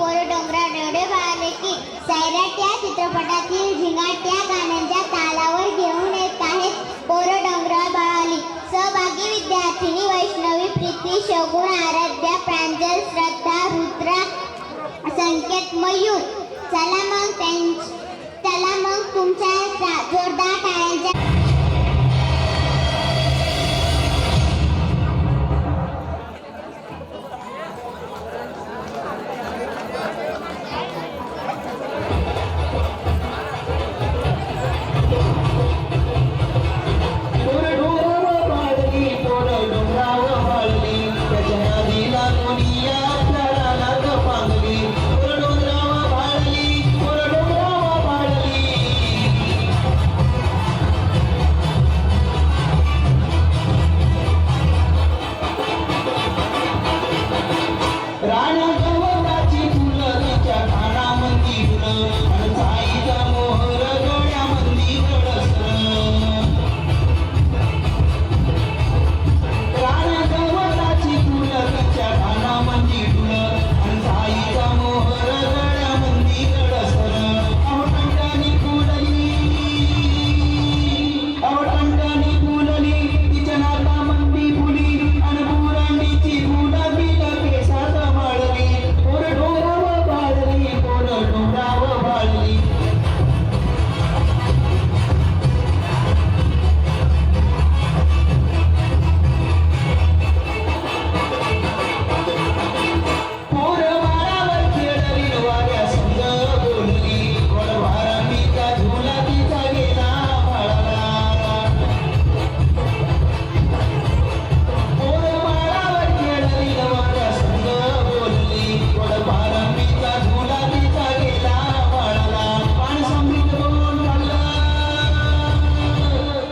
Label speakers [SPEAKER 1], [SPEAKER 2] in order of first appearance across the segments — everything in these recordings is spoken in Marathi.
[SPEAKER 1] पोरे डोंगरा डोळे वाले की सैराट या चित्रपटातील झिंगाट या गाण्यांच्या तालावर घेऊन येत आहेत. पोर डोंगरा बळाली सहभागी विद्यार्थिनी वैष्णवी प्रीती शगुण आराध्या प्रांजल श्रद्धा रुद्रा संकेत मयूर. चला मग त्यांची चला मग तुमच्या जोरदार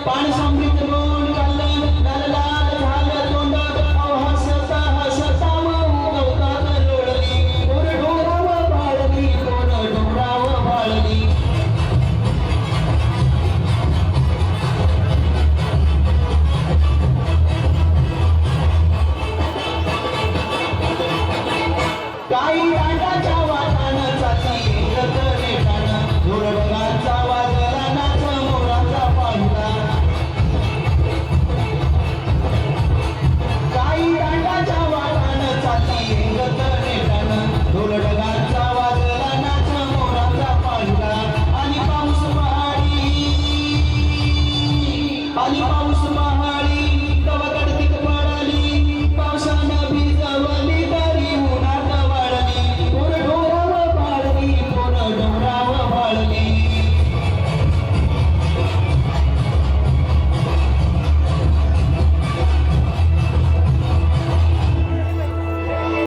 [SPEAKER 2] पाणी எங்க